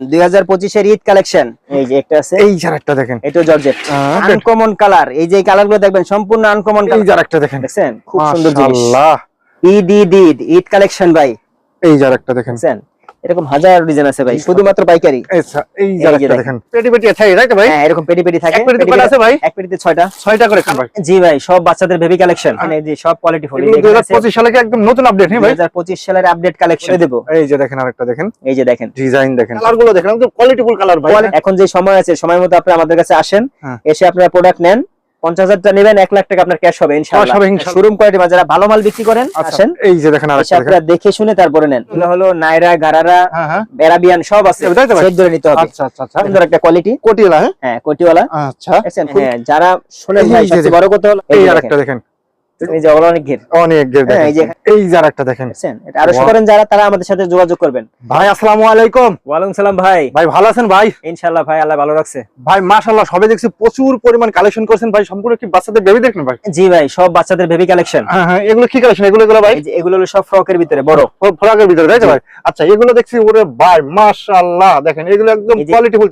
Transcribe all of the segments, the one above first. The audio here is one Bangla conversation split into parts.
দুই হাজার পঁচিশের ঈদ কালেকশন। এই যে একটা আছে। এই একটা দেখেন। এটা জর্জেট। আনকমন কালার এই যে কালারগুলো দেখবেন সম্পূর্ণ আনকমন এই যার একটা দেখেন। দেখছেন? খুব সুন্দর জিনিস। মাশাআল্লাহ। ঈদ ঈদ কালেকশন ভাই। এই একটা দেখেন। এরকম হাজার ডিজাইন আছে ভাই শুধুমাত্র পাইকারি। এই যে দেখেন। পেটি পেটি তো ভাই? হ্যাঁ এরকম পেটি পেটি থাকে। এক পেটিতে পেটি আছে ভাই? এক পেটিতে ছয়টা। ছয়টা করে খান ভাই। জি ভাই সব বাচ্চাদের বেবি কালেকশন মানে যে সব কোয়ালিটি ফুল এগুলো 2025 সালে একদম নতুন আপডেট হ্যাঁ ভাই? পঁচিশ সালের আপডেট কালেকশন দেবো। এই যে দেখেন আরেকটা দেখেন। এই যে দেখেন। ডিজাইন দেখেন। কালারগুলো দেখেন একদম কোয়ালিটিফুল কালার ভাই। এখন যে সময় আছে সময় মতো আপনি আমাদের কাছে আসেন হ্যাঁ। এসে আপনারা প্রোডাক্ট নেন। পঞ্চাশ হাজার টাকা নেবেন এক লাখ টাকা আপনার ক্যাশ হবে ইনশাআল্লাহ। শোরুম কোয়ালিটি যারা ভালো মাল বিক্রি করেন আচ্ছা আসেন। এই যে দেখেন আপনারা দেখে শুনে তারপরে নেন। এগুলো হলো নাইরা গারারা হ্যাঁ হ্যাঁ। সব আছে। ভাই? ধরে নিতে হবে। আচ্ছা আচ্ছা সুন্দর একটা কোয়ালিটি কোটিওয়ালা হ্যাঁ? হ্যাঁ কোটিওয়ালা। আচ্ছা। হ্যাঁ যারা শুনেন ভাই। বড় কথা হলো এই আরেকটা দেখেন। এই যে অনেক ঘের। অনেক গের হ্যাঁ, এই যে দেখেন। এই যে আরেকটা দেখেন। এটা আরও করেন যারা তারা আমাদের সাথে যোগাযোগ করবেন। ভাই আসসালামু আলাইকুম। সালাম ভাই। ভাই ভালো আছেন ভাই? ইনশাআল্লাহ ভাই আল্লাহ ভালো রাখছে। ভাই মাশাআল্লাহ সবে দেখছি প্রচুর পরিমাণ কালেকশন করেছেন ভাই। সম্পূর্ণ কি বাচ্চাদের বেবি দেখেন ভাই? জি ভাই সব বাচ্চাদের বেবি কালেকশন হ্যাঁ হ্যাঁ এগুলো কি কালেকশন এগুলো এগুলো ভাই? এগুলো হলো সব ফ্রকের ভিতরে বড়। ফ্রকের ভিতরে তাই ভাই? আচ্ছা এগুলো দেখছি ওরে ভাই মাশাআল্লাহ দেখেন এগুলো একদম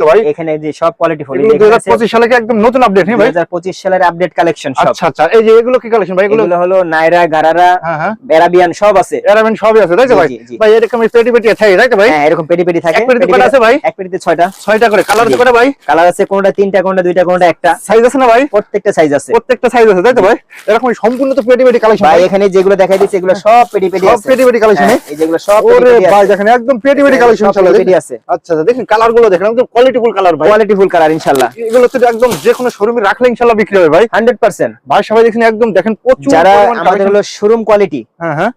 তো ভাই। এখানে যে সব কোয়ালিটি ফুল এগুলো 2025 সালে একদম নতুন আপডেট ভাই? সালের আপডেট কালেকশন সব। আচ্ছা আচ্ছা এই যে এগুলো কি কালেকশন ভাই? এগুলো এগুলো হলো নাইরা গারারা হ্যাঁ হ্যাঁ। সব আছে। এরামেন সবই আছে তাই তো ভাই? জি, জি। ভাই এরকম পেটি পেটি থাকে তাই তো ভাই? হ্যাঁ এরকম পেটি পেটি থাকে। পেটি কয়টা আছে ভাই? এক পেটিতে ছয়টা। ছয়টা করে। কালার জি। ভাই? কালার আছে কোনটা তিনটা কোনটা দুইটা কোনটা একটা। সাইজ আছে না ভাই? প্রত্যেকটা সাইজ আছে। প্রত্যেকটা সাইজ আছে তাই তো ভাই? এরকম সম্পূর্ণ তো পেটি পেটি কালেকশন ভাই এখানে যেগুলো দেখাই দিচ্ছি এগুলো সব পেটি পেটি সব পেটি পেটি কালেকশন এই যেগুলো সব ওরে ভাই দেখেন একদম পেটি পেটি কালেকশন চলে পেটি পেটি আছে। আচ্ছা দেখেন কালারগুলো দেখেন একদম কোয়ালিটিফুল কালার ভাই। কোয়ালিটি ফুল কালার ইনশাআল্লাহ এগুলো তো একদম যে কোনো শোরুমে রাখলে ইনশাআল্লাহ বিক্রি হবে ভাই। 100% ভাই সবাই দেখেন একদম দেখেন যারা আমাদের হলো শোরুম কোয়ালিটি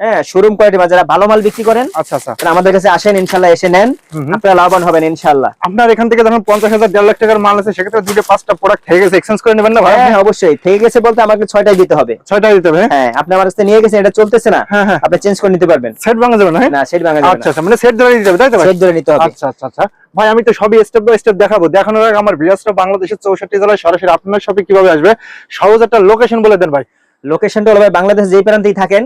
হ্যাঁ শোরুম কোয়ালিটি বা যারা ভালো মাল বিক্রি করেন আচ্ছা আচ্ছা। আমাদের কাছে আসেন ইনশাআল্লাহ এসে নেন। আপনারা লাভবান হবেন ইনশাআল্লাহ আপনার এখান থেকে যখন পঞ্চাশ হাজার দেড় লাখ টাকার মাল আছে সেক্ষেত্রে দুটো পাঁচটা প্রোডাক্ট থেকে গেছে এক্সচেঞ্জ করে নেবেন না ভাই হ্যাঁ অবশ্যই। থেকে গেছে বলতে আমাকে ছয়টাই দিতে হবে। ছয়টা দিতে হবে হ্যাঁ? হ্যাঁ আপনি আমার কাছে নিয়ে গেছেন এটা চলতেছে না। হ্যাঁ হ্যাঁ। আপনি চেঞ্জ করে নিতে পারবেন। সেট ভাঙা যাবে না? না সেট ভাঙা যাবে আচ্ছা আচ্ছা মানে সেট ধরে দিতে হবে তাই তো সেট ধরে নিতে হবে। আচ্ছা আচ্ছা আচ্ছা। ভাই আমি তো সবই স্টেপ বাই স্টেপ দেখাবো। দেখানোর আগে আমার বাংলাদেশের চৌষট্টি জেলায় সরাসরি আপনার শপে কীভাবে আসবে? সহজ একটা লোকেশন বলে দেন ভাই। লোকেশনটা হলো বাংলাদেশ যেই প্রান্তেই থাকেন।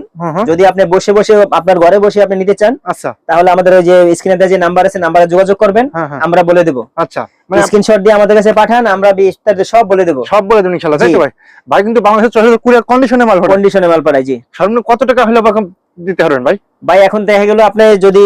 যদি আপনি বসে বসে আপনার ঘরে বসে আপনি নিতে চান আচ্ছা। তাহলে আমাদের ওই যে স্ক্রিনে যে নাম্বার আছে নাম্বারে যোগাযোগ করবেন হ্যাঁ হ্যাঁ। আমরা বলে দেবো। আচ্ছা মানে স্ক্রিনশট দিয়ে আমাদের কাছে পাঠান আমরা বিস্তারিত সব বলে দেবো। সব বলে দেন ইনশাল্লাহ তাই তো ভাই? ভাই কিন্তু বাংলাদেশের চৌষট্টি কুরিয়ার কন্ডিশনে মাল পাঠান কন্ডিশনে মাল পাঠাই জি। সর্বনিম্ন কত টাকা হলে দিতে পারবেন ভাই? ভাই এখন দেখা গেল আপনি যদি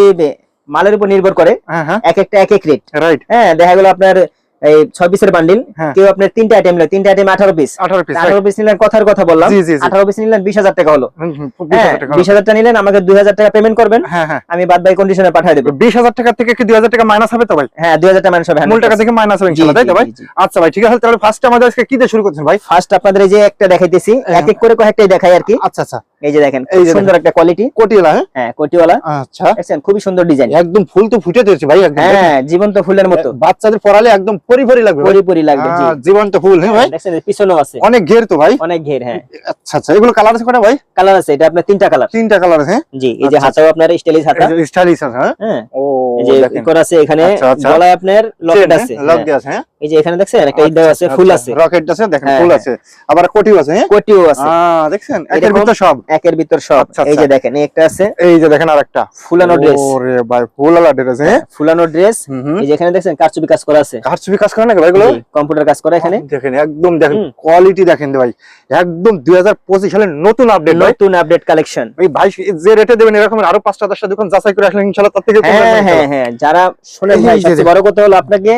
মালের উপর নির্ভর করে হ্যাঁ এক একটা এক এক রেট রাইট হ্যাঁ দেখা গেল আপনার এই ছয় পিসের বান্ডিল হ্যাঁ। কেউ আপনার তিনটা আইটেম নিল তিনটা আইটেম আঠারো পিস আঠারো পিস আঠারো পিস নিলেন কথার কথা বললাম। জি জি জি। আঠারো পিস নিলেন বিশ হাজার টাকা হলো। হুম, হুম, বিশ হ্যাঁ হাজার টাকা বিশ হাজার টাকা নিলেন আমাকে দুই হাজার টাকা পেমেন্ট করবেন। হ্যাঁ হ্যাঁ। আমি বাদ বাই কন্ডিশনে পাঠিয়ে দেবো। বিশ হাজার টাকা থেকে কি দুই হাজার টাকা মাইনাস হবে তো ভাই? হ্যাঁ দুই হাজার টাকা মানুষ হবে মূল টাকা থেকে মাইনাস হবে তাই তো ভাই? আচ্ছা ভাই ঠিক আছে তাহলে ফার্স্ট আমাদের আজকে কি দিয়ে শুরু করছেন ভাই? ফার্স্ট আপনাদের এই যে একটা দেখাইতেছি এক এক করে কয়েকটাই দেখাই আর কি। আচ্ছা আচ্ছা। এই যে দেখেন এই সুন্দর একটা কোয়ালিটি কোটিলা হ্যাঁ? হ্যাঁ কোটিওয়ালা। আচ্ছা। দেখছেন খুবই সুন্দর ডিজাইন একদম ফুল তো ফুটে দিয়েছে ভাই একদম। হ্যাঁ জীবন্ত ফুলের মতো। বাচ্চাদের পড়ালে একদম পরিপরি লাগবে। পরিপরি লাগবে জি। জীবন্ত ফুল হ্যাঁ ভাই? দেখছেন পিছনেও আছে। অনেক ঘের তো ভাই। অনেক ঘের হ্যাঁ। আচ্ছা আচ্ছা এগুলো কালার আছে কটা ভাই? কালার আছে এটা আপনার তিনটা কালার তিনটা কালার আছে হ্যাঁ? জি এই যে আচ্ছা, হাতাও আপনার স্টাইলিশ হাতা। স্টাইলিশ আছে হ্যাঁ? হ্যাঁ ও যে করা আছে এখানে আচ্ছা, আচ্ছা। গলায় আপনার লকেট আছে লক হ্যাঁ। আছে হ্যাঁ? এই যে এখানে দেখছেন একটা ঈদ আছে ফুল আছে। রকেট আছে দেখেন হ্যাঁ, ফুল হ্যাঁ। আছে। আবার কোটিও আছে হ্যাঁ? কোটিও আছে। দেখছেন? একের ভিতর সব। একের ভিতর সব। আচ্ছা, এই যে আচ্ছা। দেখেন একটা আছে। এই যে দেখেন আরেকটা। ফুলানো ড্রেস ওরে ভাই ফুলালা ড্রেস হ্যাঁ? ফুলানো ড্রেস এই যে এখানে দেখছেন কারচুপি কাজ করা আছে। কারচুপি কাজ করে নাকি ভাইগুলো কম্পিউটার কাজ করে এখানে? দেখেন একদম দেখেন কোয়ালিটি দেখেন ভাই। একদম দুই হাজার পঁচিশ সালের নতুন আপডেট নতুন আপডেট কালেকশন ওই ভাই যে রেটে দেবেন এরকম আরও পাঁচটা দশটা দোকান যাচাই করে আসলে ইনশাল্লাহ তার থেকে হ্যাঁ হ্যাঁ হ্যাঁ যারা শুনেন ভাই সবচেয়ে বড় কথা হলো আপনাকে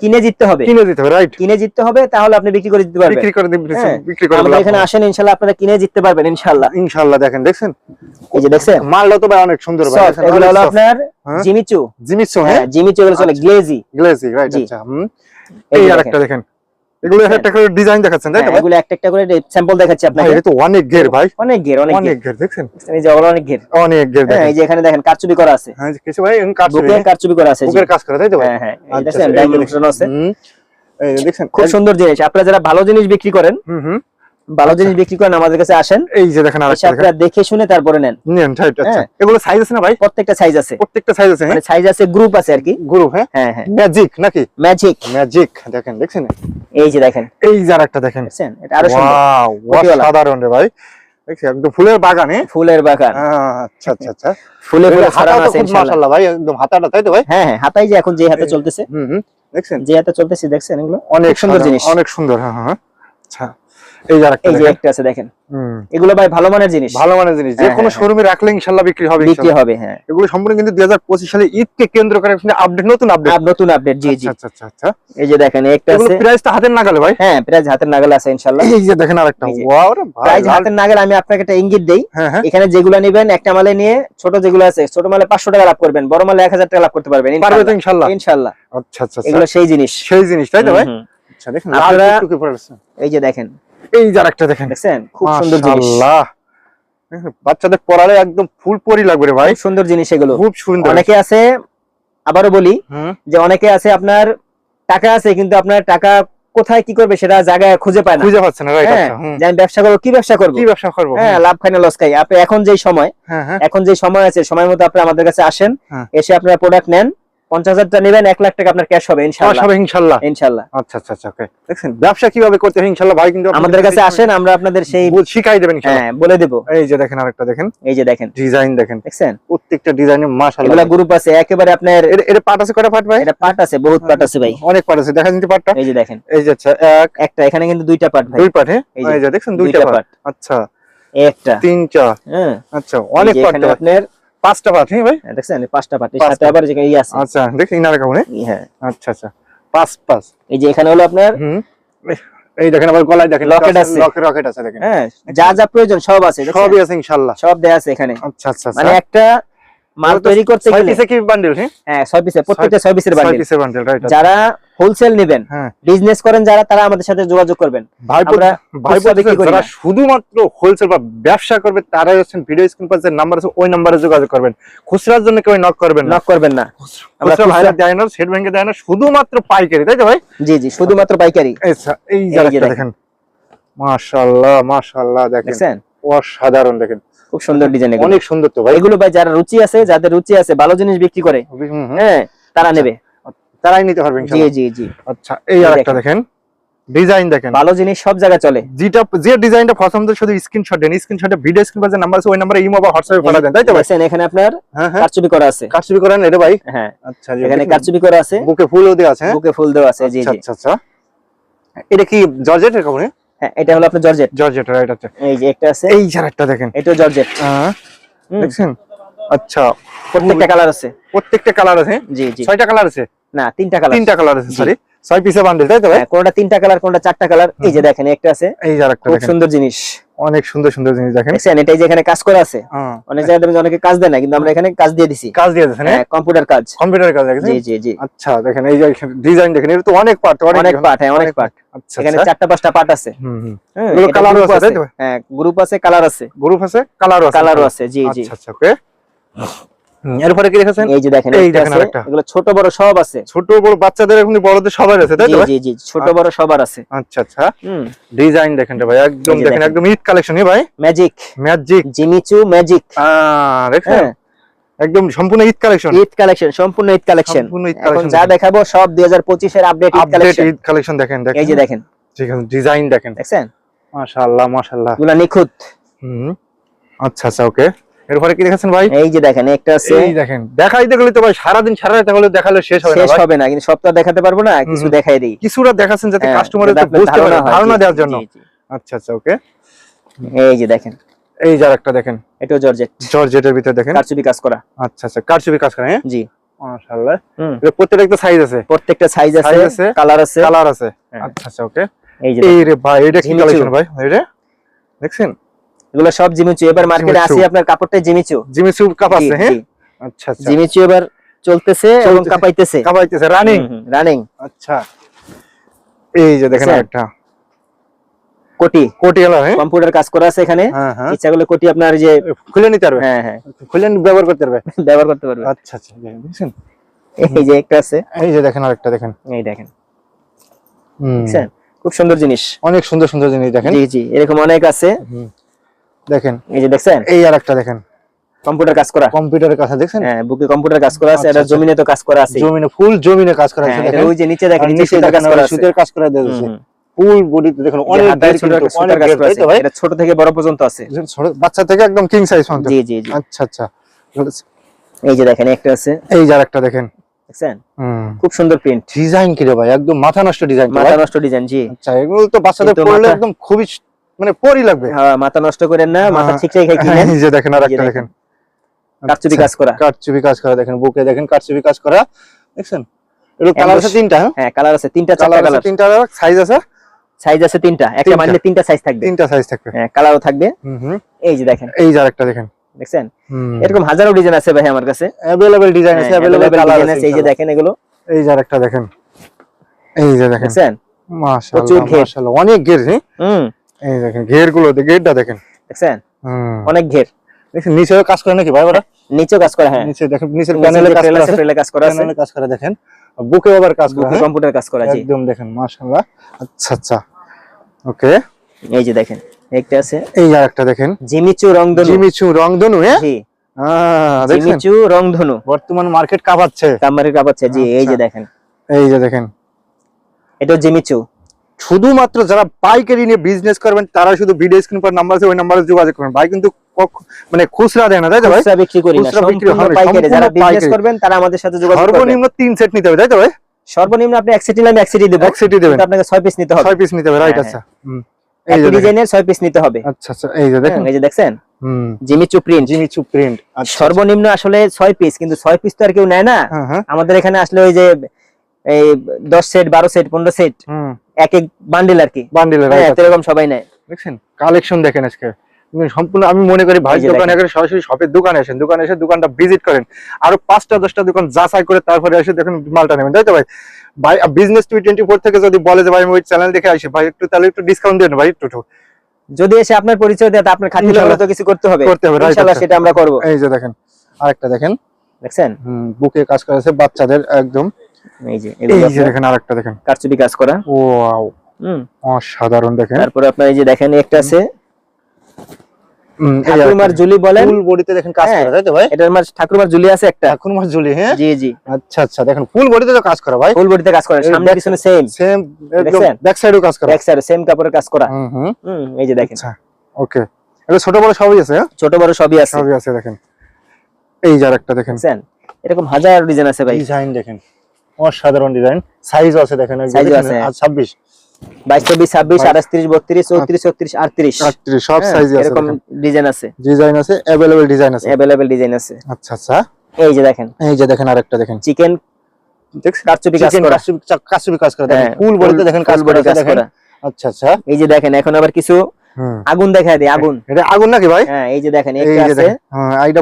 কিনে জিততে হবে। কিনে জিততে হবে রাইট কিনে জিততে হবে তাহলে আপনি বিক্রি করে দিতে পারবেন। বিক্রি করে দিবেন হ্যাঁ। বিক্রি করে আমরা এখানে আসেন ইনশাআল্লাহ আপনারা কিনে জিততে পারবেন ইনশাআল্লাহ ইনশাআল্লাহ দেখেন দেখেন এই যে দেখছেন? মালটা তো ভাই অনেক সুন্দর ভাই এগুলো হলো আপনার জিমিচু। জিমিচু জিমিসো হ্যাঁ? হ্যাঁ জিমিচু এগুলো চলে গ্লেজি। Glazy right. আচ্ছা এই আরেকটা দেখেন। এগুলো হ্যাঁ। একটা করে ডিজাইন দেখাচ্ছেন তাই হ্যাঁ, এগুলো একটা একটা করে স্যাম্পল দেখাচ্ছি আপনাকে। এটা তো অনেক ঘের ভাই। অনেক ঘের অনেক অনেক ঘের। দেখছেন? এই যে অনেক ঘের। অনেক ঘের হ্যাঁ দেখেন এই যে এখানে দেখেন কারচুপি করা আছে। হ্যাঁ কিছু ভাই এখানে কারচুপি কারচুপি করা আছে বুকের কাজ করে তাই তো ভাই? হ্যাঁ হ্যাঁ আচ্ছা, আছে। এই দেখেন খুব সুন্দর জিনিস। আপনারা যারা ভালো জিনিস বিক্রি করেন হুম হুম। ভালো জিনিস বিক্রি করেন আমাদের কাছে আসেন। এই যে দেখেন আপনারা দেখে শুনে তারপরে নেন। নেন রাইট আচ্ছা হ্যাঁ। এগুলো সাইজ আছে না ভাই? প্রত্যেকটা সাইজ আছে। প্রত্যেকটা সাইজ আছে হ্যাঁ? মানে সাইজ আছে গ্রুপ আছে আর কি। গ্রুপ হ্যাঁ? হ্যাঁ হ্যাঁ। ম্যাজিক নাকি? ম্যাজিক ম্যাজিক দেখেন দেখছেন? এই যে দেখেন। এই যে আরেকটা দেখেন। দেখছেন? এটা আরও সুন্দর। ওয়াও। সাধারণ রে ভাই। একদম ফুলের বাগানে ফুলের বাগান। আচ্ছা আচ্ছা আচ্ছা। ফুলে ফুলে ছড়ানো আছে মাশাআল্লাহ ভাই একদম হাতাটা তাই তো ভাই? হ্যাঁ হ্যাঁ হাতাই যে এখন যে হাতে চলতেছে। হুম হুম দেখছেন? যে হাতে চলতেছে দেখছেন এগুলো? অনেক সুন্দর জিনিস। অনেক সুন্দর হ্যাঁ হ্যাঁ। আচ্ছা। এই যে আরেকটা এই যে দেখেন। একটা আছে দেখেন। এগুলো ভাই ভালো মানের জিনিস। ভালো মানের জিনিস। যে হ্যাঁ, কোনো হ্যাঁ, শোরুমে রাখলে বিক্রি হবে বিক্রি হবে হ্যাঁ। এগুলো সম্পূর্ণ কিন্তু দুই হাজার পঁচিশ সালে ঈদকে কেন্দ্র করে আপডেট নতুন আপডেট নতুন আপডেট জি জি। আচ্ছা আচ্ছা আচ্ছা এই যে দেখেন একটা এগুলো আছে। প্রাইসটা হাতের নাগালে ভাই। হ্যাঁ প্রাইস হাতের নাগালে আছে ইনশাআল্লাহ এই যে দেখেন আরেকটা। ওয়াও রে ভাই প্রাইস হাতের নাগালে আমি আপনাকে একটা ইঙ্গিত দেই। হ্যাঁ এখানে যেগুলো নেবেন একটা মালে নিয়ে ছোট যেগুলো আছে ছোট মালে পাঁচশো টাকা লাভ করবেন বড় মালে এক হাজার টাকা লাভ করতে পারবেন পারবে তো ইনশাআল্লাহ। ইনশাল্লাহ। ইনশাআল্লাহ আচ্ছা আচ্ছা আচ্ছা। এগুলো সেই জিনিস। সেই জিনিস তাই তো ভাই। আচ্ছা দেখেন। এই যে দেখেন এই যে আরেকটা দেখেন। দেখছেন? খুব সুন্দর জিনিস। বাচ্চাদের পড়ালে একদম ফুল পরি লাগবে ভাই। সুন্দর জিনিস এগুলো। খুব সুন্দর। অনেকে আছে আবারও বলি যে অনেকে আছে আপনার টাকা আছে কিন্তু আপনার টাকা কোথায় কি করবে সেটা জায়গায় খুঁজে পায় না। খুঁজে পাচ্ছে না রাইট হ্যাঁ, আচ্ছা। যে আমি ব্যবসা করব কি ব্যবসা করব? কি ব্যবসা করব হ্যাঁ লাভ খাই না লস খাই আপনি এখন যেই সময় হ্যাঁ হ্যাঁ। এখন যে সময় আছে সময় মতো আপনি আমাদের কাছে আসেন। এসে আপনারা প্রোডাক্ট নেন। পঞ্চাশ হাজার টাকা নেবেন এক লাখ টাকা আপনার ক্যাশ হবে ইনশাল্লাহ ইনশাল্লাহ আচ্ছা আচ্ছা আচ্ছা ওকে দেখছেন? ব্যবসা কীভাবে করতে হয় ইনশাল্লাহ ভাই কিন্তু আমাদের কাছে আসেন আমরা আপনাদের সেই শিখাই দেবেন হ্যাঁ বলে দেব। এই যে দেখেন আরেকটা দেখেন। এই যে দেখেন। ডিজাইন দেখেন। দেখছেন? প্রত্যেকটা ডিজাইনে মাশাআল্লাহ। এগুলা গ্রুপ আছে একেবারে আপনার এর পাট আছে কয়টা পাট ভাই? এটা পার্ট আছে বহুত পার্ট আছে ভাই। অনেক পাট আছে দেখা যাচ্ছে পাটটা এই যে দেখেন। এই যে আচ্ছা এক একটা এখানে কিন্তু দুইটা পার্ট ভাই। দুই পাট হ্যাঁ? এই যে, দেখছেন দুইটা পাট আচ্ছা। একটা। তিনটা। হ্যাঁ। আচ্ছা অনেক পাট আপনার পাঁচটা পাট হ্যাঁ ভাই? হ্যাঁ, দেখছেন পাঁচটা পাঁচটা। সাথে আবার যেখানে ইয়ে আছে। আচ্ছা দেখি ইনারে কেমন হ্যাঁ? আচ্ছা আচ্ছা পাঁচ পাঁচ। এই যে এখানে হলো আপনার? এই- এই দেখেন আবার গলায় দেখেন Locket আছে। লকেট রকেট আছে দেখেন। হ্যাঁ যা যা প্রয়োজন সব আছে? সবই আছে ইনশাআল্লাহ। সব দেয়া আছে এখানে। আচ্ছা আচ্ছা মানে একটা মাল তৈরি করতে গেলে পিসে কি বান্ডেল হ্যাঁ? হ্যাঁ ছয় পিসের প্রত্যেকটা ছয় পিসের ছয় বান্ডিল পিসের বান্ডেল রাইট যারা হোলসেল নেবেন। হ্যাঁ। বিজনেস করেন যারা তারা আমাদের সাথে যোগাযোগ করবেন। যারা শুধুমাত্র হোলসেল বা ব্যবসা করবে তারাই হচ্ছেন ভিডিও স্ক্রিন পাশে নাম্বার আছে ওই নাম্বারে যোগাযোগ করবেন। খুচরার জন্য কেউ নক করবেন নক করবেন না। আমরা খুচরা ভাইরা খুচরা- দেয় না সেট ব্যাংকে দেয় না শুধুমাত্র পাইকারি তাই তো ভাই? জি জি শুধুমাত্র পাইকারি। আচ্ছা এই এই যারা দেখেন। মাশাআল্লাহ মাশাআল্লাহ দেখেন। দেখছেন? অসাধারণ দেখেন। খুব সুন্দর ডিজাইন অনেক সুন্দর তো ভাই। এগুলো ভাই যারা রুচি আছে যাদের রুচি আছে ভালো জিনিস বিক্রি করে। হ্যাঁ তারা নেবে। তারাই নিতে পারবেন জি জি জি। আচ্ছা এই আরেকটা দেখেন। ডিজাইন দেখেন। ভালো জিনিস সব জায়গায় চলে। যেটা যে ডিজাইনটা পছন্দ শুধু স্ক্রিনশট দেন। স্ক্রিনশটে ভিডিও স্ক্রিন পাশে নাম্বার আছে ওই নাম্বারে ইমো বা হোয়াটসঅ্যাপে পাঠা দেন তাই তো ভাই? এখানে আপনার হ্যাঁ হ্যাঁ। কারচুপি করা আছে। কাটছবি করেন এটা ভাই? হ্যাঁ। আচ্ছা এখানে কারচুপি করা আছে। বুকে ফুলও দেওয়া আছে হ্যাঁ? বুকে ফুল দেওয়া আছে জি আচ্ছা জি। আচ্ছা আচ্ছা এটা কি জর্জেটের কাপড় হ্যাঁ? এটা হলো আপনার জর্জেট। জর্জেট রাইট আছে এই যে একটা আছে। এই যারটা দেখেন। এটাও জর্জেট। হ্যাঁ দেখছেন? আচ্ছা। প্রত্যেকটা কালার আছে। প্রত্যেকটা কালার আছে জি জি। ছয়টা কালার আছে? না তিনটা কালার তিনটা কালার আছে সরি ছয় পিসে বান্ডেল তাই তো ভাই? হ্যাঁ কোনটা তিনটা কালার কোনটা চারটা কালার এই যে দেখেন একটা আছে। এই যারটা খুব সুন্দর জিনিস। অনেক সুন্দর সুন্দর জিনিস দেখেন। দেখছেন? এটাই যে এখানে কাজ করা আছে। হ্যাঁ অনেক জায়গায় অনেকে কাজ দেয় না কিন্তু আমরা এখানে কাজ দিয়ে দিছি। কাজ দিয়ে দিয়েছেন হ্যাঁ? কম্পিউটার কাজ। কম্পিউটার কাজ দেখেন জি জি জি। আচ্ছা দেখেন এই যে ডিজাইন দেখেন এটা তো অনেক পার্ট অনেক পার্ট হ্যাঁ অনেক পার্ট আচ্ছা এখানে আচ্ছা চারটা পাঁচটা পার্ট আছে। হুম হুম। হ্যাঁ, এগুলো এটা colour ও group আছে, তাই তো? হ্যাঁ গ্রুপ আছে কালার আছে। গ্রুপ আছে কালারও আছে। কালারও আছে জি জি। আচ্ছা আচ্ছা ওকে এরপরে কি রেখেছেন এই যে দেখেন এই দেখেন আরেকটা। এগুলো ছোট বড় সব আছে। ছোট বড় বাচ্চাদের এখন বড়দের সবার আছে তাই তো জি জি ছোট বড় সবার আছে। আচ্ছা আচ্ছা। ডিজাইন দেখেন ভাই একদম দেখেন দেখেন। একদম কালেকশন ভাই? Magic. Magic. Jimmy Choo magic. দেখেন হ্যাঁ। একদম সম্পূর্ণ ঈদ কালেকশন। ঈদ কালেকশন সম্পূর্ণ ঈদ কালেকশন। এখন যা দেখাবো সব 2025 এর update Eid update collection. Eid collection দেখেন দেখেন। এই যে দেখেন। ঠিক আছে ডিজাইন দেখেন। দেখছেন? মাশাআল্লাহ মাশাআল্লাহ। এগুলা নিখুঁত। হুম। আচ্ছা আচ্ছা ওকে। এরপরে কি দেখাচ্ছেন ভাই? এই যে দেখেন একটা আছে। এই দেখেন দেখাইতে গেলে তো ভাই সারাদিন সারা রাত হলে দেখালে শেষ হবে না শেষ হবে না কিন্তু সবটা দেখাতে পারব না কিছু দেখাই দিই। কিছুটা দেখাচ্ছেন যাতে হ্যাঁ, কাস্টমারের বুঝতে পারে ধারণা দেওয়ার জন্য। আচ্ছা আচ্ছা ওকে। এই যে দেখেন। এই যার একটা দেখেন। এটাও জর্জেট জর্জেটের ভিতরে দেখেন। কারচুপি কাজ করা। আচ্ছা আচ্ছা কারচুপি কাজ করে হ্যাঁ? জি। মাশাআল্লাহ। প্রত্যেকটা একটা সাইজ আছে। প্রত্যেকটা সাইজ আছে কালার আছে কালার আছে। হ্যাঁ। আচ্ছা আচ্ছা ওকে। এই যে এই রে ভাই এটা কি কালেকশন ভাই? এটা দেখছেন? এগুলো সব জিমিচু। এবার মার্কেটে আসি আপনার কাপড়টা জিমিচু। জিমিচু কাপ আছে হ্যাঁ? আচ্ছা আচ্ছা। জিমিচু এবার চলতেছে এবং। কাপাইতেছে। কাপাইতেছে। রানিং রানিং আচ্ছা। এই যে দেখেন একটা কোটি। কোটি কালার হ্যাঁ? কম্পিউটার কাজ করা আছে এখানে। হ্যাঁ হ্যাঁ। ইচ্ছা করলে কোটি আপনার যে খুলে নিতে পারবে? হ্যাঁ হ্যাঁ। খুলে ব্যবহার করতে পারবে? ব্যবহার করতে পারবে। আচ্ছা আচ্ছা। দেখছেন এই যে একটা আছে। এই যে দেখেন আরেকটা দেখেন। এই দেখেন। হুম। খুব সুন্দর জিনিস। অনেক সুন্দর সুন্দর জিনিস দেখেন। জি জি। এরকম অনেক আছে। হুম। দেখেন। এই যে দেখছেন? এই আর একটা দেখেন। কম্পিউটার কাজ করা। কম্পিউটারের দেখছেন? হ্যাঁ বুকে কম্পিউটার কাজ করা আছে আচ্ছা, এটা আচ্ছা। জমিনে তো কাজ করা আছে। জমিনে ফুল জমিনে কাজ করা আছে হ্যাঁ দেখেন। ওই যে নিচে দেখেন নিচে নিচে দেখেন কাজ করা আছে। সুতের কাজ করা দিয়েছে ফুল বডিতে দেখুন অনেক কাজ করা আছে। এটা ছোট থেকে বড় পর্যন্ত আছে। ছোট বাচ্চা থেকে একদম কিং সাইজ পর্যন্ত। জি জি জি। আচ্ছা আচ্ছা। এই যে দেখেন একটা আছে। এই যার একটা দেখেন। দেখছেন? খুব সুন্দর প্রিন্ট ডিজাইন কি রে ভাই? একদম মাথা নষ্ট ডিজাইন মাথা নষ্ট ডিজাইন জি। আচ্ছা এগুলো তো বাচ্চাদের মাথা- একদম খুবই মানে পরি লাগবে। হ্যাঁ মাথা নষ্ট করেন না মাথা হ্যাঁ। ঠিক রেখে কিনেন। এই যে দেখেন আর একটা দেখেন। দেখেন। কারচুপি কাজ করা। কাটচুপি কাজ করা দেখেন বুকে দেখেন কাটচুপি কাজ করা। দেখছেন? এগুলো কালার আছে তিনটা হ্যাঁ? হ্যাঁ কালার আছে তিনটা চারটা কালার তিনটা সাইজ আছে? সাইজ আছে তিনটা একটা। বান্ডলে তিনটা সাইজ থাকবে। তিনটা সাইজ থাকবে। হ্যাঁ কালারও থাকবে। হুম এই যে দেখেন। এই যার একটা দেখেন। দেখছেন? এরকম হাজারো ডিজাইন আছে ভাই আমার কাছে। অ্যাভেলেবল ডিজাইন আছে হ্যাঁ, অ্যাভেলেবল কালার আছে এই যে দেখেন এগুলো। এই যার একটা দেখেন। এই যে দেখেন। দেখছেন? মাশাআল্লাহ মাশাআল্লাহ অনেক হ্যাঁ হুম। এই দেখেন ঘেরগুলো ঘেরটা দেখেন। দেখছেন? অনেক ঘের। নিচেও কাজ করে নাকি ভাই ওরা? নিচেও কাজ করা হ্যাঁ। নিচে দেখেন নিচের প্যানেলে কাজ করা আছে, আছে কাজ করা আছে। কাজ করে দেখেন। বুকে আবার কাজ করা বুকে হ্যাঁ? কম্পিউটার কাজ করা জি। একদম দেখেন মাশাআল্লাহ। আচ্ছা আচ্ছা। ওকে। এই যে দেখেন একটা আছে। এই আর একটা দেখেন। জিমিচু রংধনু। জিমিচু রংধনু হ্যাঁ? জি। জিমিচু রংধনু। বর্তমান মার্কেট কাঁপাচ্ছে। কামারের কাপাচ্ছে জি এই যে আচ্ছা। দেখেন। এই যে দেখেন। এটা জিমিচু। শুধুমাত্র যারা পাইকারি নিয়ে বিজনেস করবেন তারা শুধু ভিডিও স্ক্রিন পর নাম্বার আছে ওই নাম্বারে যোগাযোগ করবেন। ভাই কিন্তু মানে খুচরা দেয় না তাই তো ভাই? খুচরা বিক্রি করি না হয় পাইকারি যারা বিজনেস করবেন তারা আমাদের সাথে যোগাযোগ করবেন সর্বনিম্ন তিন সেট নিতে হবে তাই তো ভাই? সর্বনিম্ন আপনি এক সেট নিলে এক সেটই দেব। এক সেটই দেবেন। আপনাকে ছয় পিস নিতে হবে। ছয় পিস নিতে হবে রাইট হ্যাঁ, আচ্ছা। হুম। এই যে ডিজাইনের ছয় পিস নিতে হবে। আচ্ছা আচ্ছা এই যে দেখেন। হ্যাঁ, এই যে দেখছেন? হুম। Jimmy Choo print Jimmy Choo print সর্বনিম্ন আসলে ছয় পিস কিন্তু ছয় পিস তো আর কেউ নেয় না। হ্যাঁ হ্যাঁ। আমাদের এখানে আসলে ওই যে এই দশ সেট বারো সেট পনেরো সেট হুম। এক এক বান্ডিল আর কি। বান্ডিলে হ্যাঁ এরকম সবাই নেয়। দেখছেন? কালেকশন দেখেন আজকে। সম্পূর্ণ আমি মনে করি ভাই দোকানে দেখেন। সরাসরি শপের দোকানে আসেন। দোকানে এসে দোকানটা ভিজিট করেন। আরও পাঁচটা দশটা দোকান যাচাই করে তারপরে এসে দেখেন মালটা নেবেন। তাই তো ভাই? ভাই বিজনেস টু টোয়েন্টি ফোর থেকে যদি বলে যে ভাই আমি ওই চ্যানেল দেখে আসি। ভাই একটু তাহলে একটু ডিসকাউন্ট দেন ভাই একটু। যদি এসে আপনার পরিচয় দেয় আপনার খাতির। তো কিছু করতে হবে। করতে হবে, ইনশাআল্লাহ। সেটা আমরা করব। এই যে দেখেন আরেকটা দেখেন। দেখছেন? হুম, বুকে কাজ করা আছে বাচ্চাদের একদম। এই যে এই যে দেখেন আরেকটা দেখেন। কারচুপি কাজ করা। ওয়াও। হুম। অসাধারণ দেখেন। তারপরে আপনার এই যে দেখেন একটা আছে। ঠাকুরমার জুলি বলেন। ফুল বডিতে দেখেন কাজ হ্যাঁ। করা তাই তো ভাই? এটার মাঝে ঠাকুরমার জুলি আছে একটা। এখন মাস হ্যাঁ? জি জি। আচ্ছা আচ্ছা দেখেন ফুল বডিতে তো কাজ করা ভাই। ফুল বডিতে কাজ করে সামনে পিছনে সেম সেম একদম দেখছেন? ব্যাক সাইডেও কাজ করা। ব্যাক সাইড সেম কাপড়ের কাজ করা। হুম হুম। হুম এই যে দেখেন। আচ্ছা ওকে এটা ছোট বড় সবই আছে হ্যাঁ? ছোট বড় সবই আছে। সবই আছে দেখেন। এই যার একটা দেখেন। এরকম হাজার ডিজাইন আছে ভাই। ডিজাইন দেখেন। অসাধারণ ডিজাইন সাইজও আছে দেখেন Size ও আছে। আর 26 বাইশ চব্বিশ ছাব্বিশ বাইশ- আঠাশ ত্রিশ বত্রিশ চৌত্রিশ ছত্রিশ আটত্রিশ 38 সব হ্যাঁ, সাইজে আছে এরকম ডিজাইন আছে ডিজাইন আছে अवेलेबल ডিজাইন আছে অ্যাভেলেবেল ডিজাইন আছে আচ্ছা আচ্ছা এই যে দেখেন এই যে দেখেন আরেকটা দেখেন চিকেন দেখছেন কারচুপি কাজ চিকেন করা কাসুবি কাসুবি কাজ করা দেখেন হ্যাঁ, ফুল বডিতে দেখেন কাজ full করা body আছে কাজ দেখেন করা। আচ্ছা আচ্ছা এই যে দেখেন এখন আবার কিছু হুম আগুন দেখায় দেয় আগুন এটা আগুন নাকি ভাই হ্যাঁ এই যে দেখেন এই একটা যে আছে দেখেন হ্যাঁ এইটা এটা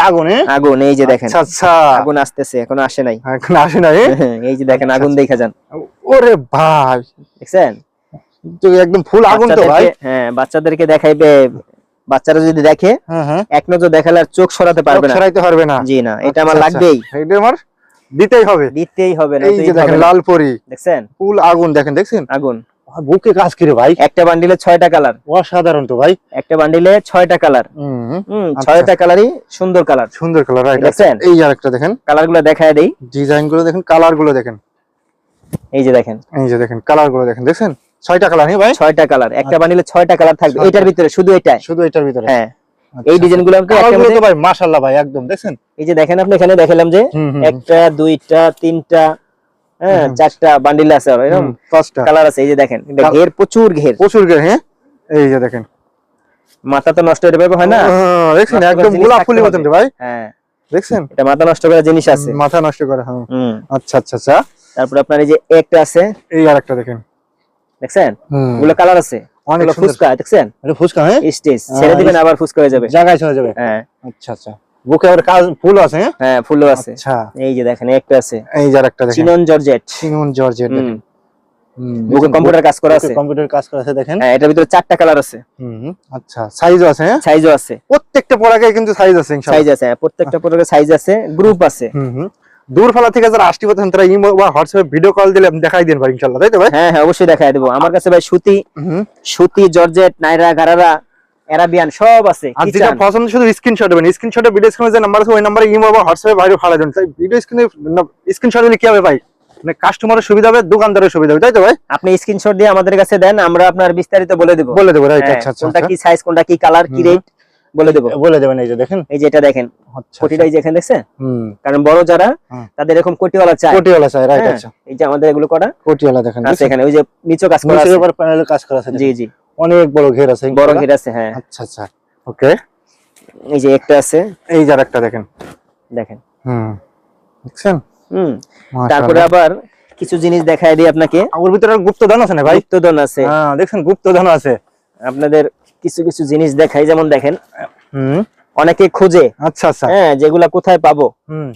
আগুন হ্যাঁ? আগুন এই যে দেখেন। আচ্ছা আচ্ছা। আগুন আসতেছে এখনও আসে নাই। এখন আসে এই যে দেখেন আচ্ছা, আগুন দেখা যান। ওরে ভাই। দেখছেন? তো একদম ফুল আগুন তো ভাই। হ্যাঁ বাচ্চাদেরকে দেখাইবে বাচ্চারা যদি দেখে হ্যাঁ হ্যাঁ। এক নজর দেখালে আর চোখ সরাতে পারবে না। ছড়াইতে পারবে না। জি না এটা আমার আচ্ছা, লাগবেই। এটা আমার দিতেই হবে। দিতেই হবে না এই যে দেখেন লাল পরি। দেখছেন? ফুল আগুন দেখেন দেখছেন? আগুন। বুকে কাজ করে ভাই। একটা বান্ডিলে ছয়টা কালার অসাধারণ তো ভাই। একটা বান্ডিলে ছয়টা কালার হুম। আচ্ছা। ছয়টা কালারই সুন্দর কালার সুন্দর কালার দেখছেন? এই আরেকটা দেখেন। কালারগুলো দেখায় দেই। ডিজাইনগুলো দেখেন কালারগুলো দেখেন। এই যে দেখেন। এই যে দেখেন কালারগুলো দেখেন। দেখছেন? ছয়টা কালার ভাই? ছয়টা কালার একটা বান্ডিলে ছয়টা কালার থাকবে। এটার ভিতরে শুধু এটা শুধু এটার ভিতরে। হ্যাঁ। আচ্ছা। এই ডিজাইনগুলো তো ভাই মাশাআল্লাহ ভাই একদম। দেখছেন? এই যে দেখেন আপনি এখানে দেখালাম যে একটা দুইটা তিনটা হ্যাঁ চারটা বান্ডিল আছে আরও এরকম পাঁচটা। কালার আছে এই যে দেখেন এটা ঘের প্রচুর ঘের। প্রচুর গে হ্যাঁ? এই যে দেখেন। মাথা তো নষ্ট হয়ে যাবে হয় না? দেখছেন একদম গোলাপ জিনিস ফুলের মতন ভাই। হ্যাঁ। দেখছেন? এটা মাথা নষ্ট করার জিনিস আছে। মাথা নষ্ট করে হ্যাঁ আচ্ছা আচ্ছা আচ্ছা। তারপর আপনার এই যে একটা আছে এই আরেকটা দেখেন। দেখছেন? ওগুলো কালার আছে। অনেক ফুচকা দেখছেন? এটা ফুচকা হ্যাঁ? স্টেজ হ্যাঁ, ছেড়ে দিবেন এই- আবার ফুচকা হয়ে যাবে। জায়গায় চলে যাবে। হ্যাঁ। আচ্ছা আচ্ছা। বুকে আবার কাজ ফুল আছে হ্যাঁ? হ্যাঁ ফুলও আছে। আচ্ছা। এই যে দেখেন একটা আছে। এই যে আরেকটা দেখেন। চিনন জর্জেট জর্জের হুম। বুকে কম্পিউটার কাজ করা আছে। কম্পিউটার কাজ করা আছে দেখেন। হ্যাঁ এটার ভিতরে চারটা কালার আছে। হুম আচ্ছা সাইজও আছে হ্যাঁ? সাইজও আছে। প্রত্যেকটা পরাকে কিন্তু সাইজ আছে ইনশাআল্লাহ। সাইজ আছে হ্যাঁ, প্রত্যেকটা প্রোডাক্টের সাইজ আছে গ্রুপ আছে। হুম হুম। দূর ফেলা থেকে যারা আসতে তারা ইমো বা হোয়াটসঅ্যাপে ভিডিও কল দিলে আমি দেখাই দিন ভাই ইনশাআল্লাহ তাই তো ভাই? হ্যাঁ হ্যাঁ অবশ্যই দেখাই দেবো। আমার কাছে ভাই সুতি সুতি জর্জেট নাইরা গারারা অ্যারাবিয়ান সব আছে আর যেটা পছন্দ শুধু স্ক্রিনশট দেবেন। স্ক্রিনশটে ভিডিও স্ক্রিনে যে নাম্বার আছে ওই নাম্বারে ইমো বা হোয়াটসঅ্যাপে দেন তাই ভিডিও স্ক্রিনে স্ক্রিনশট দিলে কি হবে ভাই? মানে কাস্টমারের সুবিধা হবে দোকানদারের সুবিধা হবে তাই তো ভাই? আপনি স্ক্রিনশট দিয়ে আমাদের কাছে দেন আমরা আপনার বিস্তারিত বলে দেবো। বলে দেবো রাইট হ্যাঁ, আচ্ছা আচ্ছা কোনটা আচ্ছা। কি সাইজ কোনটা কি কালার কি রেট বলে দেবো। বলে দেবেন এই যে দেখেন। এই যে এটা দেখেন আচ্ছা কোটিটা এই যে এখানে দেখছেন কারণ বড় যারা তাদের এরকম কোটিওয়ালা চাই। কোটিওয়ালা চাই রাইট হ্যাঁ, আচ্ছা। এই যে আমাদের এগুলো করা কোটিওয়ালা দেখেন আছে এখানে ওই যে নিচে কাজ করা আছে। প্যানেলে কাজ করা আছে জি জি। অনেক বড় ঘের আছে বড় ঘের আছে হ্যাঁ। আচ্ছা আচ্ছা ওকে। এই যে একটা আছে। এই যার একটা দেখেন। দেখেন। হুম দেখছেন? হুম। তারপরে আবার কিছু জিনিস দেখায় দিই আপনাকে। ওর ভিতরে গুপ্তধন আছে না ভাই? গুপ্তধন আছে। হ্যাঁ দেখছেন গুপ্তধন আছে। আপনাদের কিছু কিছু জিনিস দেখাই যেমন দেখেন হুম। অনেকে খোঁজে। আচ্ছা আচ্ছা। হ্যাঁ যেগুলা কোথায় পাবো। হুম।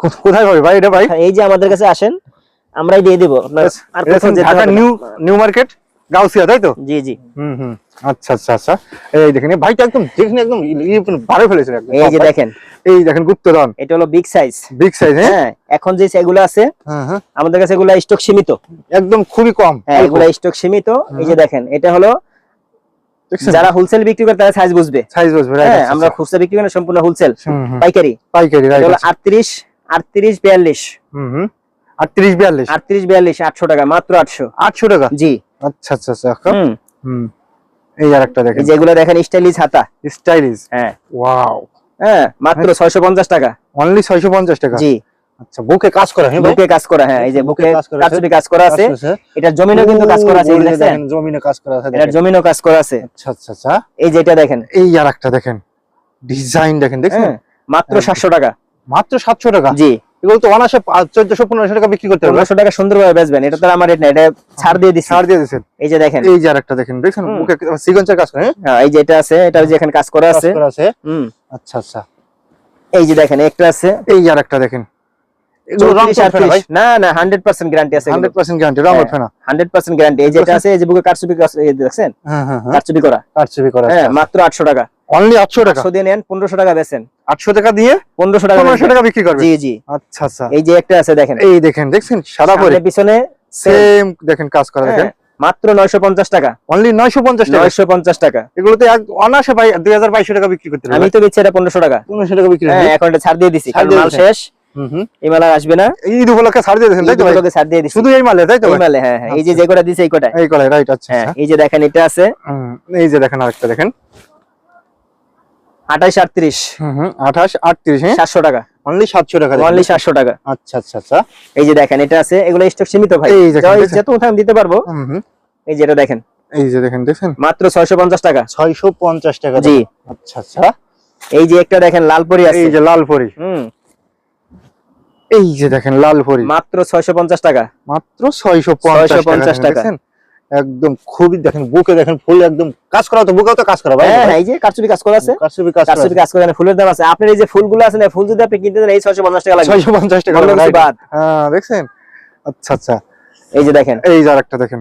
কোথায় পাবে ভাই এটা ভাই? এই যে আমাদের কাছে আসেন আমরাই দিয়ে দিব। আপনার আর Dhaka new new market Gausia তাই তো? জি জি। হুম হুম। আচ্ছা আচ্ছা আচ্ছা। এই দেখেন ভাইটা একদম দেখেন একদম ভালো ফেলেছেন এই যে দেখেন। এই দেখেন গুপ্তধন। এটা হলো বিগ সাইজ বিগ সাইজ হ্যাঁ? এখন যে আছে হ্যাঁ হ্যাঁ। আমাদের কাছে এগুলা স্টক সীমিত। একদম খুবই কম হ্যাঁ এগুলা স্টক সীমিত। এই যে দেখেন এটা হলো যারা হোলসেল বিক্রি করে তারা সাইজ বুঝবে। সাইজ রাইট হ্যাঁ আমরা খুচরা বিক্রি করি সম্পূর্ণ হোলসেল পাইকারি। পাইকারি রাইট হলো আটত্রিশ আটত্রিশ বিয়াল্লিশ। হুম হুম। আটত্রিশ বিয়াল্লিশ। আটত্রিশ বিয়াল্লিশ আটশো টাকা মাত্র আটশো। আটশো টাকা? জি। আচ্ছা আচ্ছা আচ্ছা হুম। এই আর একটা দেখেন যেগুলো দেখেন স্টাইলিশ হাতা। স্টাইলিশ? হ্যাঁ। ওয়াও। হ্যাঁ মাত্র ছয়শো পঞ্চাশ টাকা। অনলি ছয়শো পঞ্চাশ টাকা? জি। আচ্ছা বুকে কাজ করা হ্যাঁ বুকে কাজ করা হ্যাঁ এই যে বুকে কাজ করা কাজুরি কাজ করা আছে। জমিনও কিন্তু কাজ করা আছে দেখেন, জমিনে কাজ করা আছে দেখেন। জমিনও কাজ করা আছে। আচ্ছা আচ্ছা আচ্ছা। এই যে এটা দেখেন। এই আর একটা দেখেন। ডিজাইন দেখেন দেখছেন? হ্যাঁ মাত্র হ্যাঁ। সাতশো টাকা। মাত্র সাতশো টাকা? জি। এগুলো তো অনাসে চোদ্দশো পনেরোশো টাকা বিক্রি করতে পনেরোশো টাকা সুন্দরভাবে বেচবেন এটা তো আমার রেট না এটা ছাড় দিয়ে দিচ্ছি। ছাড় দিয়ে দিচ্ছেন। এই যে দেখেন। এই যে আর একটা দেখেন দেখছেন। সিগনেচার কাজ করে হ্যাঁ? হ্যাঁ, এই যে এটা আছে এটা যে এখানে কাজ করা আছে। হুম। আচ্ছা আচ্ছা। এই যে দেখেন একটা আছে। এই আর একটা দেখেন। এগুলো রং 34, ফেনা ভাই। 38 না না হান্ড্রেড পার্সেন্ট গ্যারান্টি আছে হান্ড্রেড পার্সেন্ট গ্যারান্টি রং হান্ড্রেড পার্সেন্ট গ্যারান্টি এই যেটা আছে এই যে বুকে কারচুপি যে দেখছেন? হ্যাঁ কারচুপি করা। কারচুপি করা হ্যাঁ মাত্র আটশো টাকা। অনলি আটশো টাকা। আটশো দিয়ে নেন পনেরোশো টাকা বেচেন। আটশো টাকা দিয়ে পনেরোশো টাকা পনেরোশো বেচবেন। টাকা বিক্রি করবে জি জি। আচ্ছা আচ্ছা। এই যে একটা আছে দেখেন। এই দেখেন দেখছেন? সাদা পরে। পিছনে সেম দেখেন কাজ করা দেখেন। হ্যাঁ, মাত্র নয়শো পঞ্চাশ টাকা। অনলি নয়শো পঞ্চাশ টাকা। নয়শো পঞ্চাশ টাকা। এগুলোতে হাজার বাইশশো টাকা বিক্রি করতে আমি তো দিচ্ছি এটা পনেরোশো টাকা। পনেরোশো টাকা বিক্রি হ্যাঁ এখন এটা ছাড় দিয়ে দিছি কারণ মাল শেষ। এই মাল আসবে না। ঈদ উপলক্ষে ছাড় দিয়ে দিয়েছেন তাই তো ভাই? ছাড় দিয়ে দিছি। শুধু এই মালে তাই তো এই মালে হ্যাঁ হ্যাঁ। এই যে যে কটা দিছে এই কটাই এই রাইট আচ্ছা হ্যাঁ আচ্ছা। এই যে দেখেন এটা আছে। এই যে দেখেন আরেকটা দেখেন। আঠাইশ আটত্রিশ। আঠাশ আটত্রিশ হ্যাঁ? সাতশো টাকা। অনলি সাতশো টাকা অনলি সাতশো টাকা। আচ্ছা আচ্ছা আচ্ছা। এই যে দেখেন এটা আছে এগুলো স্টক সীমিত ভাই। এই দেখেন, যা- দেখেন। যত উঠান দিতে পারব? হুম হুম। এই যে এটা দেখেন। এই যে দেখেন দেখছেন মাত্র ছয়শো পঞ্চাশ টাকা। ছয়শো পঞ্চাশ টাকা জি। আচ্ছা আচ্ছা। এই যে একটা দেখেন লালপরি আছে। এই যে লাল পরি। হুম। এই যে দেখেন লাল পরি। মাত্র ছয়শো পঞ্চাশ টাকা। মাত্র ছয়শো পঞ্চাশ টাকা? একদম খুবই দেখেন বুকে দেখেন ফুল একদম কাজ করা তো বুকেও তো কাজ করা ভাই। হ্যাঁ হ্যাঁ, এই যে কারচুপি কাজ করা আছে। কারচুপি কাজ কারচুপি কাজ করে ফুলের দাম আছে। আপনার এই যে ফুলগুলো আছে না ফুল যদি আপনি কিনতে দেন এই ছয়শো পঞ্চাশ টাকা লাগবে। ছয়শো পঞ্চাশ টাকা অন্য কিছু বাদ। হ্যাঁ দেখছেন? আচ্ছা আচ্ছা। এই যে দেখেন। এই যে আরেকটা দেখেন।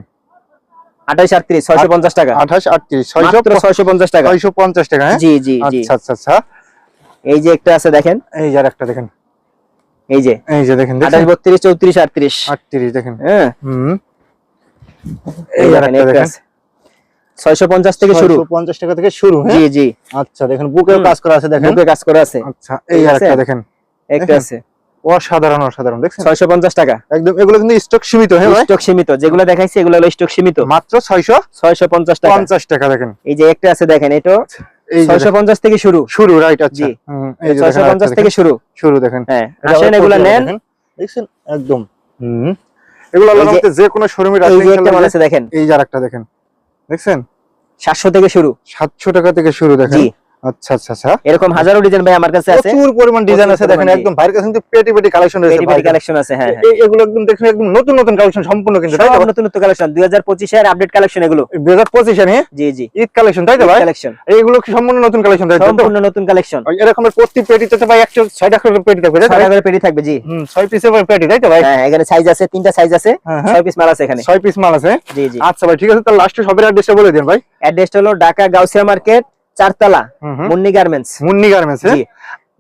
আঠাইশ আটত্রিশ ছয়শো পঞ্চাশ টাকা। আঠাশ আটত্রিশ ছয়শো মাত্র ছয়শো পঞ্চাশ টাকা। ছয়শো পঞ্চাশ টাকা হ্যাঁ? জি জি জি। আচ্ছা আচ্ছা আচ্ছা। এই যে একটা আছে দেখেন। এই যে আরেকটা দেখেন। এই যে। এই যে দেখেন। আঠাশ বত্রিশ চৌত্রিশ আটত্রিশ। আটত্রিশ দেখেন। হ্যাঁ। হুম। এই দেখেন একটা আছে। ছয়শো পঞ্চাশ থেকে শুরু। পঞ্চাশ টাকা থেকে শুরু হ্যাঁ? জি আচ্ছা দেখেন বুকেও কাজ করা আছে দেখেন। বুকে কাজ করা আছে। আচ্ছা এই আরেকটা দেখেন। একটা আছে। অসাধারণ অসাধারণ দেখছেন? ছয়শো পঞ্চাশ টাকা। একদম এগুলো কিন্তু স্টক সীমিত হ্যাঁ ভাই? স্টক সীমিত যেগুলো দেখাইছি এগুলো হলো স্টক সীমিত। মাত্র ছয়শো ছয়শো পঞ্চাশ টাকা। পঞ্চাশ টাকা দেখেন। এই যে একটা আছে দেখেন এটা এই যে ছয়শো দেখেন। পঞ্চাশ থেকে শুরু। শুরু রাইট আচ্ছা। হুম, এই যে ছয়শো দেখেন পঞ্চাশ আরেকটা থেকে শুরু। শুরু দেখেন। হ্যাঁ আসেন এগুলা নেন। দেখছেন? একদম। হুম। এগুলো এই যে- কোনো শোরুমের এই একটা মাল আছে দেখেন। এই যে আরেকটা দেখেন। দেখছেন? সাতশো থেকে শুরু। সাতশো টাকা থেকে শুরু দেখেন। আচ্ছা আচ্ছা আচ্ছা। এরকম হাজারো ডিজাইন ভাই আমার কাছে আছে। প্রচুর পরিমাণ ডিজাইন আছে দেখেন একদম ভাইয়ের কাছে কিন্তু পেটি পেটি কালেকশন রয়েছে পেটি পেটি কালেকশন আছে হ্যাঁ হ্যাঁ। এগুলো একদম দেখেন একদম নতুন নতুন কালেকশন সম্পূর্ণ কিন্তু তাই তো? নতুন নতুন কালেকশন দুই হাজার আপডেট কালেকশন এগুলো। দুই হাজার জি জি। ঈদ কালেকশন তাই তো ভাই? কালেকশন এইগুলো কি সম্পূর্ণ নতুন কালেকশন তাই তো? সম্পূর্ণ নতুন কালেকশন ওই প্রতি পেটিতে তো ভাই একশো ছয়টা করে পেটি থাকবে তাই করে পেটি থাকবে জি। হুম, ছয় পিসের পেটি তাই তো ভাই? হ্যাঁ এখানে সাইজ আছে তিনটা সাইজ আছে হ্যাঁ, হ্যাঁ। ছয় পিস মাল আছে এখানে। পিস মাল আছে। জি জি। আচ্ছা ভাই ঠিক আছে তাহলে লাস্টে সবের অ্যাড্রেসটা বলে দিন ভাই। অ্যাড্রেসটা হলো ঢাকা গাউসিয়া মার্কেট চারতলা। মুন্নি গার্মেন্টস মুন্নি গার্মেন্টস যারা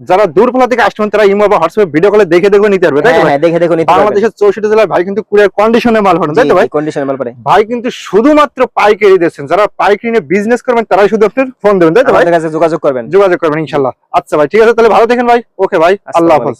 যারা দূরপাল্লা থেকে আসছেন তারা ইমো বা হোয়াটসঅ্যাপে ভিডিও কলে দেখে দেখে নিতে পারবে তাই না হ্যাঁ হ্যাঁ দেখে দেখে নিতে পারবে। বাংলাদেশের চৌষট্টি জেলায় ভাই কিন্তু কুরিয়ার কন্ডিশনে মাল পাঠান তাই তো ভাই? কন্ডিশনে মাল পরে ভাই কিন্তু শুধুমাত্র পাইকারি দিচ্ছেন যারা পাইকারি নিয়ে বিজনেস করবেন তারাই শুধু আপনার ফোন দেবেন তাই তো ভাই? আমাদের কাছে যোগাযোগ করবেন। যোগাযোগ করবেন ইনশাআল্লাহ আচ্ছা ভাই ঠিক আছে তাহলে ভালো থাকেন ভাই। ওকে ভাই আল্লাহ হাফেজ।